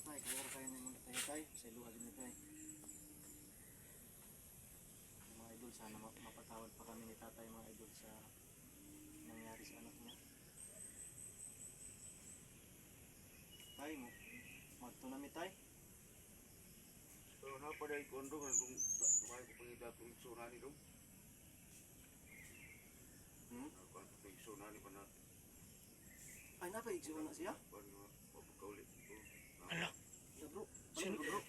tay, kaya kaya na muna tayo tay, sa iluha din na tay. Mga idol, sana ma- mapatawad pa kami ni tatay mga idol sa nangyari sa anak niya. Tay magtunami tay. Pero na pa dahil kondo kung kumain ko pangita itong tsunami dong. Hmm? Ako ang itong tsunami pa na Ay, napaigsiwan na siya? kuan ano bro?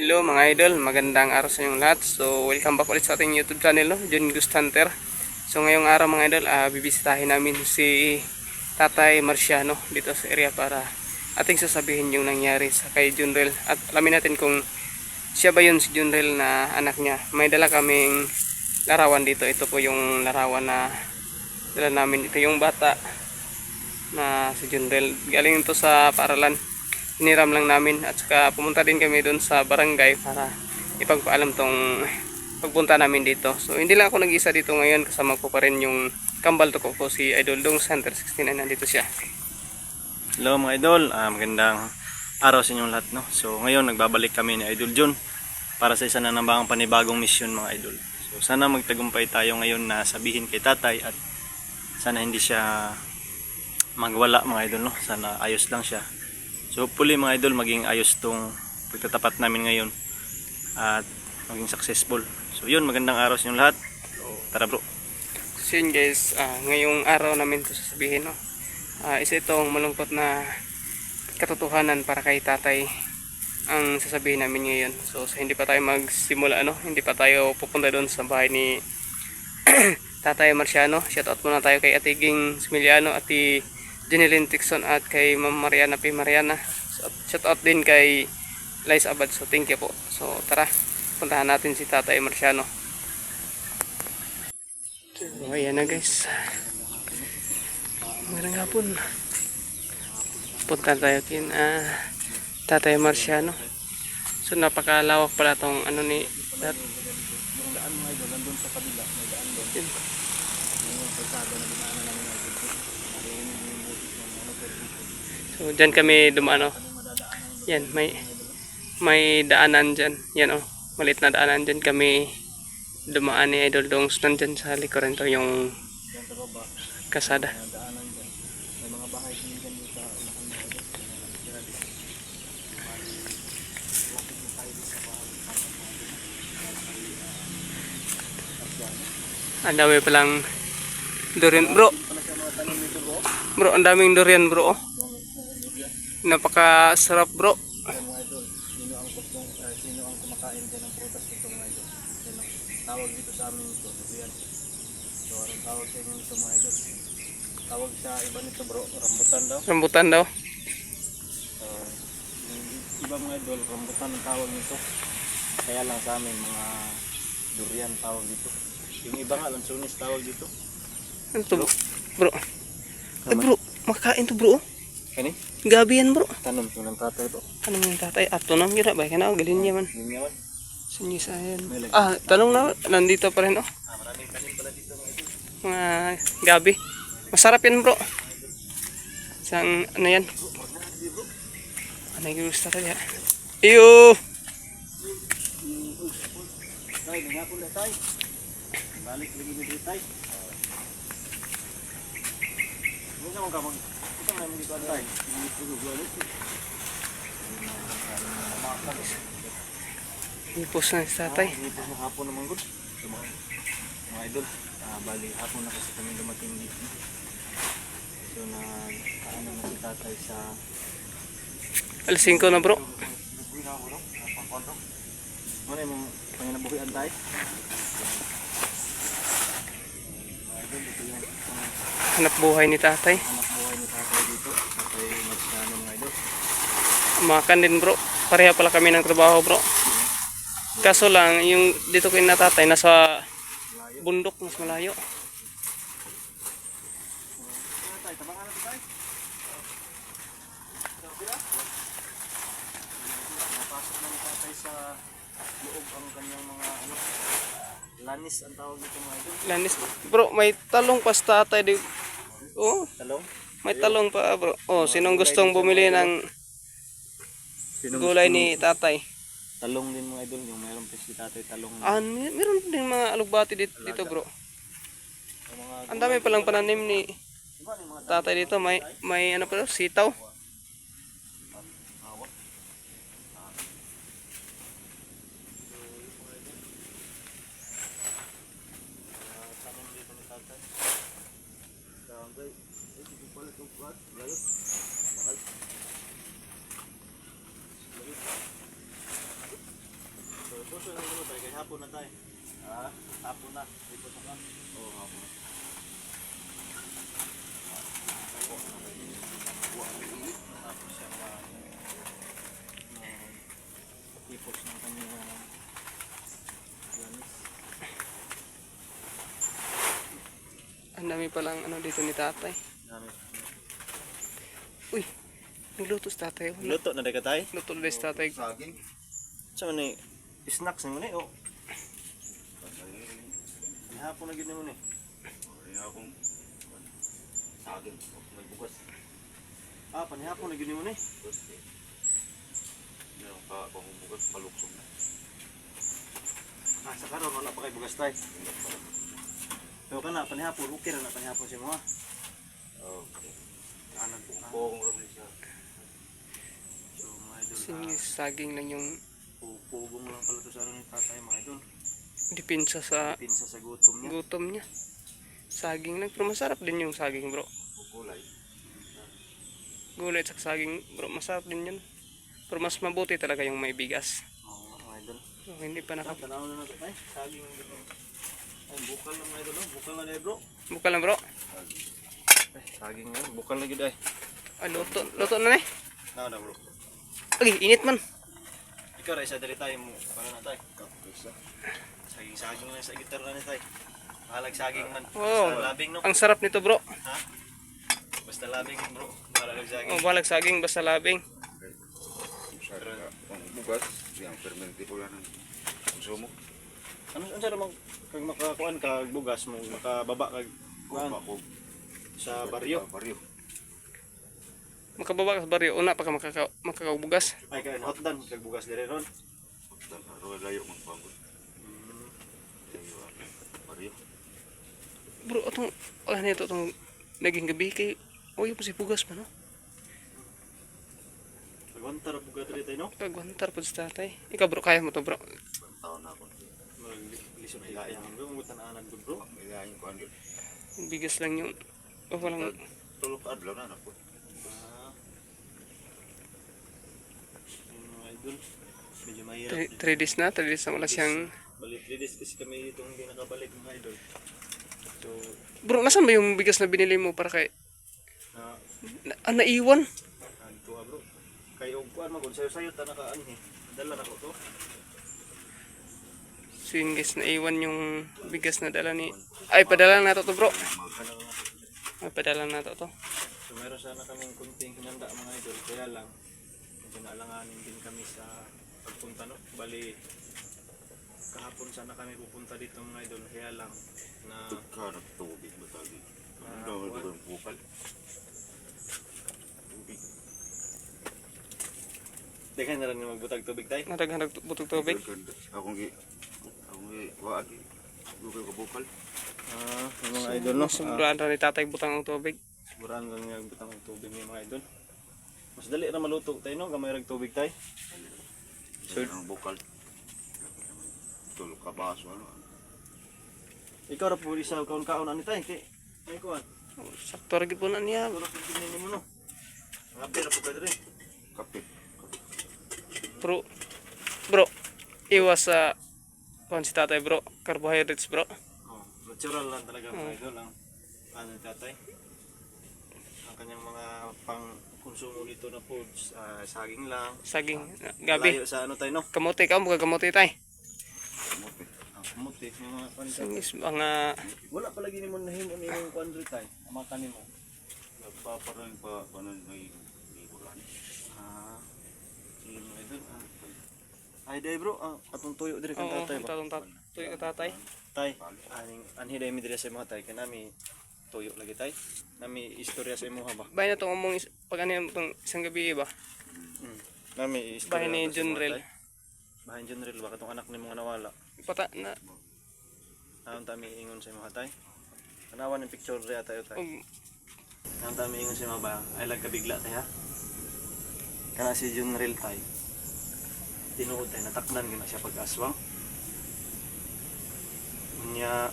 Hello mga idol, magandang araw sa inyong lahat. So, welcome back ulit sa ating YouTube channel, no? John Ghost Hunter. So, ngayong araw mga idol, ah, bibisitahin namin si Tatay Marciano dito sa area para ating sasabihin yung nangyari sa kay Junrel. At alamin natin kung siya ba yun si Junrel na anak niya. May dala kaming larawan dito. Ito po yung larawan na dala namin. Ito yung bata na si Junrel. Galing ito sa paralan hiniram lang namin at saka pumunta din kami doon sa barangay para ipagpaalam tong pagpunta namin dito. So hindi lang ako nag-isa dito ngayon kasama ko pa rin yung kambal to ko si Idol Dong Center 69 nandito siya. Hello mga idol, Ah, magandang araw sa inyong lahat. No? So ngayon nagbabalik kami ni Idol John para sa isa na namang panibagong mission mga idol. So sana magtagumpay tayo ngayon na sabihin kay tatay at sana hindi siya magwala mga idol. No? Sana ayos lang siya. So hopefully mga idol maging ayos tong pagtatapat namin ngayon at maging successful. So yun, magandang araw sa inyong lahat. Tara bro. So yun guys, ah, ngayong araw namin to sasabihin no. Ah, isa itong malungkot na katotohanan para kay tatay ang sasabihin namin ngayon. So sa hindi pa tayo magsimula ano, hindi pa tayo pupunta doon sa bahay ni Tatay Marciano. Shoutout muna tayo kay Ate Ging Smiliano, Ate Jeneline Tixon at kay Ma'am Mariana P. Mariana. So, shoutout din kay Liz Abad. So thank you po. So tara, puntahan natin si Tatay Marciano. So ayan na guys. Magandang hapon. Punta tayo kin ah, Tatay Marciano. So napakalawak pala tong ano ni Yung daan mga idol, nandun sa kabila, may daan doon. So diyan kami dumano. Yan, may may daanan diyan. Yan oh. Malit na daanan diyan kami dumaan ni Idol Dongs nandyan sa likuran to yung kasada. may daanan dyan. May mga bahay din dyan dito sa unahan mga idol. May mga tira dito. Bali, lapit na tayo dito sa bahay. Ang dami palang durian. Bro, bro. ang daming durian bro. Napakasarap bro. Sino ang kumakain dyan ng prutas nito? Tawag dito sa amin ito, durian. Tawag sa inyo nito mga idol? Tawag sa iba nito bro, rambutan daw. Rambutan daw. Uh, iba mga idol, rambutan ang tawag nito. Kaya lang sa amin, mga durian tawag dito. Yung iba nga, lansunis tawag dito. Ano to bro? Ay bro, makain to bro. Kani? Gabi yan bro. Tanong ko ng tatay to. Ano yung tatay? Ato na mira ba? Kana galin niya man. Yun nga man. Sinyo sa yan. Ah, tanong na. Nandito pa rin oh. Ah, maraming tanim pala dito mga gabi. Masarap yan bro. Isang ano yan? Ano yung gusto ka yan? Iyo! Tay, nangapon na tay. Balik lagi ni dito tay. Muna mong kamag. Ito namin dito tay. Hindi ko gugulit. Ipos na si tatay. Dito na hapon naman. Ito mga mga idol. Ah, bali hapon na kasi kami dumating dito. So na kaano na si tatay sa Alas 5 na bro. Bubuhay na ako no? Napangkondo. Ano yung panginabuhian tayo? Hanap buhay ni tatay. buhay ni tatay dito. Tatay Marciano mga idol. Makan din bro. Pareha pala kami ng trabaho bro. Kaso lang, yung dito ko yung natatay, nasa bundok, mas malayo. Tayo? Tayo. Na tatay sa loob ang kanyang mga ano, Lanis ang tawag dito mga. Lanis. Bro, may talong pa sa tatay di. Oh, Talong. may talong pa bro. Oh, sinong gustong bumili ng gulay ni tatay? Talong din mga idol. Yung mayroong pes si tatay talong. Ah, may- meron din mga alugbati dito, dito bro. Ang dami palang pananim ni tatay dito. May, may ano pa daw, sitaw. hawak. Ah, tanim dito ni tatay. Barangay. Eh, hindi pala itong kuhat. Layo. Mahal. So, puso na dito tayo. Kaya hapon na tayo. Ha? Hapon na. Dito sa kan. Oo, hapon. Tapos siya na ipos ng kanyang lanis. Ang dami palang ano dito ni tatay. Gamit. Uy, nagluto si tatay. oh. Luto na daga tayo. Luto ulit si tatay. Saging. Sa ni snacks mo ni oh. Hapon na mo ni. Ay, akong saging. May bukas. Ah, panihapon na gid ni mo ni. Meron pa akong bukas paluksong na. Ah, sa karon wala pa kay bugas tay. Pero kana panihapon okay ra na panihapon si mo ha. Okay. Anan po. Po akong rabli siya. So mga idol. Singis, saging lang yung ah, pugong lang pala to sa aron ni tatay mga idol. Dipinsa sa Pinsa sa gutom niya. gutom niya. Saging lang. Pero masarap din yung saging bro. Kulay. Gulay at saging bro. Masarap din yun. Pero mas mabuti talaga yung may bigas. Oo mga idol. So, hindi pa naka... Tanaw na nato tay. Saging. Ay, bukal lang mga idol. oh. Bukal na dai bro. Buka lang bro. Ay, saging na. Bukal na gid ay. Ah, luto. Luto na eh. Na na bro. Okay, init man. Ikaw ra isa dali tayo mo. Para na tay. Kapisa. Saging-saging lang sa gitar na ni tay. Halag saging man. Wow. Basta labing no. Ang sarap nito bro. Ha? Basta labing bro. Halag saging. Oh, balag saging basta labing. Sarap. Ang bukas. Yung fermente ko yan. Konsumo. Ano ano sa mang kag makakuan kag bugas mo makababa kag kuan sa baryo. Baryo. Makababa ka sa baryo. Una pa ka makaka makakabugas. Ay kay hotdan kag bugas dire ron. Dan haro layo mang pangod. Baryo. Bro, itong... Wala nito itong naging gabi kay... Oh, yung si bugas man no? Kag bugas dire tay no. Kagwantar po sa tatay. Ikaw bro, kaya mo to bro. Taon na ako. Lisod hilayan bro mo tanaanan gud bro. Ilayin ko ano. Bigas lang yung... Oh, walang... Tulog adlaw na. Ah. Yung mga idol. Medyo mahirap. 3 days na. 3 days na wala siyang... Balik lidis kasi kami dito hindi nakabalik mga idol. So, Bro, nasan ba yung bigas na binili mo para kay... na Na, ah, naiwan? Ano ha bro? Kay og kuan magud sayo sayo ta naka anhi. Dala na ko to. So yun guys, naiwan yung bigas na dala ni... Ay, padala na to to bro. Ay, padala na to to. So meron sana kaming kunting hinanda mga idol kaya lang medyo naalanganin din kami sa pagpunta no. Bali kahapon sana kami pupunta dito mga idol kaya lang na Tugkanap tubig matagi. Ah, Ang daw ito ang bukal. Tubig. Dekay na lang yung magbutag tubig tay. Nadaghan butog tubig. Akong gi akong gi waag. Lugay ko bukal. Ah, yung mga idol no. Ah, Sobrang ni tatay butang ng tubig. Siguraan lang nga butang ng tubig ng mga idol. Mas dali na maluto tayo no, gamay rag tubig tay. Sir, ang bukal. Tulog ka baso ano. Ikaw ra po isa kaon kaon ani tay kay ay kuan. Oh, Sakto rin po na niya. Siguro kung tingnan mo no. Ngapi ra po ka dire. Kape. Bro, bro, iwas sa... Kuhan si tatay bro, carbohydrates bro. Oh, natural lang talaga mga idol ang ano tatay. Ang kanyang mga pang konsumo nito na foods, ah, saging lang. Saging, gabi. Layo sa ano tayo no? Kamote ka, mga kamote tay. Kamuti, mga kwan tayo. Singis, mga... Wala pala gini mo nahimo ni yung rin tayo. Ang mga kanin mo. Nagpaparang pa panon may may ulan. Ah, sige mga idol. Ah. Ay day bro, ah, atong tuyo dire kan Oo, tatay ba? tatong tatay. Tuyo ka tatay. Tay, aning anhi dai mi diri sa imo tay kanami tuyo lagi tay. Nami istorya sa imo ba? Bahay na itong among is- pag ano itong isang gabi ba? Mm. Nami istorya. Bahay ni Junrel. Bahay ni Junrel ba katong anak nimo nga nawala. Pata na. Naon ta mi ingon sa imo tay. Tanawan yung picture diri tayo tay. Og, Naon ta mi ingon sa imo ba? Ay lag kabigla tay ha. Kana si Junrel tay. Tinuod tay natakdan gina siya pag-aswang. Nya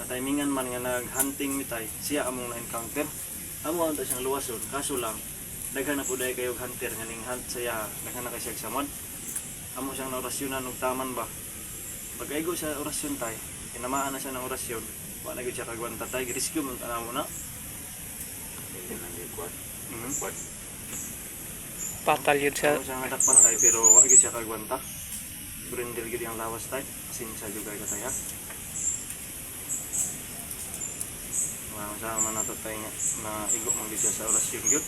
na timingan man nga nag-hunting mi tay, siya among na-encounter. Amo ang siyang luwason, kaso lang daghan na puday kayo hunter nga ning hunt saya, daghan na kay siya. Amo siyang naorasyonan og taman ba. Pag aigo sa orasyon tay, kinamaan na siya ng orasyon. Wa na siya kagwanta tay, rescue man ana mo na. Ikuan. Mhm. Kuan. patal yun siya. Amo siya nadakpan tay pero wa gyud siya kagwanta. Brindel gyud ang lawas tay, asin sa jugay ka tay ha. Mga sama na to tay nga na igo gyud siya sa orasyon gyud.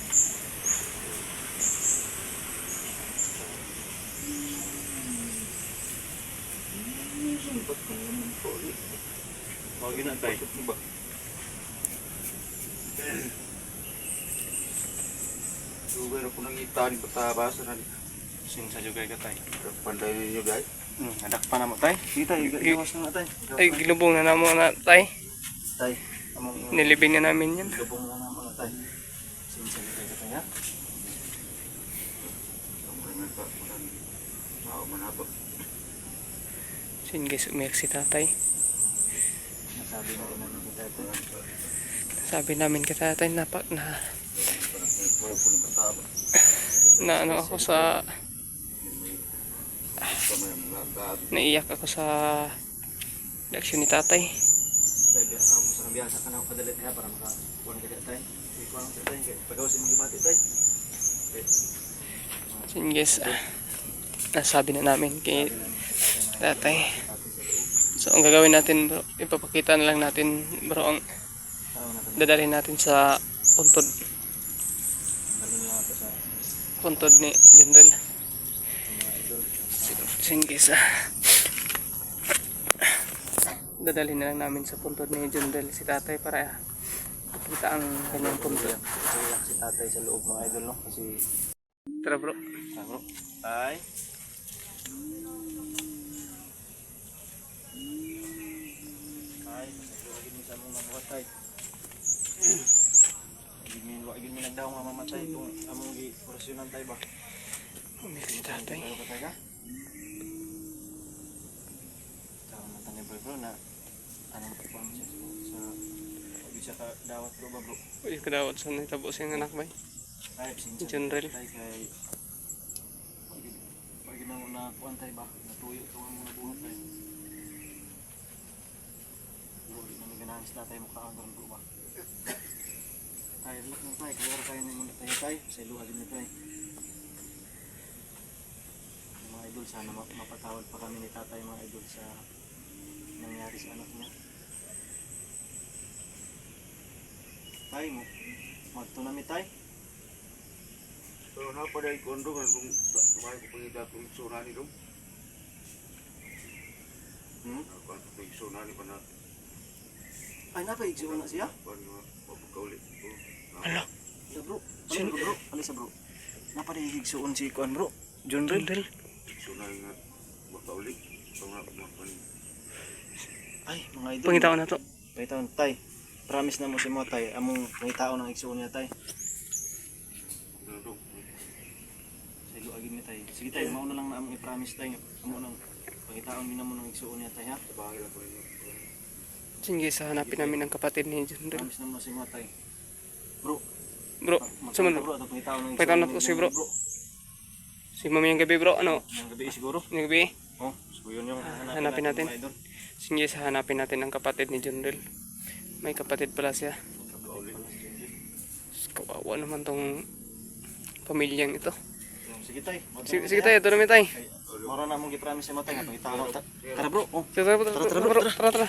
Mao gyud na tay. Ba? Lugar ako nang itan, patabasa na. Asin sa jugay ka tay. Panday ninyo guys. Hmm, nadakpan na mo tay. Kita iwas na tay. Ay, gilubong na namo na tay. tay. Nilibing na namin yan. Lubong na naman na tay. Asin sa jugay ka tay ha. Ang pa ko nang tao manabak. Sin guys, umiyak si tatay. Nasabi na namin kita ito. Sabi namin kay tatay na, na, ng na ano ako sa, naiyak ako sa reaksyon ni tatay. Tay, biya ka na ako kadalit ha para makakuha ka dito tay. Hindi ko lang sa tay. kaya Pagawasin mo gibati tay. Okay. Sin guys, nasabi na namin kay tatay. So, ang gagawin natin bro, ipapakita na lang natin bro ang dadalhin natin sa puntod, puntod ni General. mga idol. Sin guys, ah. dadalhin na lang namin sa puntod ni General si tatay para makita ang kanyang puntod. Si tatay sa loob mga idol no. Kasi Tara bro. Ah, bro. Tay. Tay, pasagluwagin mo sa among nabuhat tay. Gini wa gini nagdaw nga mamatay kung among gi orasyonan tay ba. Umiyak si tatay. Tayo ka tay ka. Tama na tani bro bro na anong kapang siya sa Huwag siya ka dawat bro ba bro. Uy, kadawat sa nitabo siyang anak ba? Tay, sinsa. General. Tay kay pag na na kuan tay ba natuyo to ang mga buhat tay. Lagi na ganahan sila tayo mukha ang doon ba. Tay, look ng tay, kaya tayo na muna tayo tay, sa iluha din tayo. Mga idol, sana ma- mapatawad pa kami ni tatay mga idol sa nangyari sa anak niya. Tay mo, magtunami tay. Pero na pa dahil kondo kung may ko pangida kung sunani dong. Hmm? Ako ang sunani pa na. Ay, napaigsiwan na siya? Kuan nga mapagkauli. Ala, Ya bro, alin bro, bro, alin sa bro. Napadihig suon si Kuan bro. John Rel. General. Sunani nga mapan. Ay, mga idol. Pangitaon na to. Pangitaon, tay. Promise na mo si mo tay. Among pangitaon ng igsuon niya tay. Ano ilo agin ni tay. Sige tay, mao na lang na among i-promise tay. Amo nang pangitaon din mo ng igsuon niya tay ha. Sa bahay lang ko sa hanapin namin ang kapatid ni General. Promise na mo si mo tay. Bro, Bro, magkanta sumunod. bro, ng Pangitaon na po si bro. Si mami yung gabi bro, ano? Ngayong gabi siguro. Yung gabi. Oh, so yun yung hanapin, natin. Sige, sa hanapin natin ang kapatid ni General. May kapatid pala siya. Kawawa naman tong pamilyang ito. Sige tay. Sige, sige tayo, ito namin tayo. Mara na mong gi-promise si tay ta. Tara bro. Oh. Tara, bro. Tara, tara.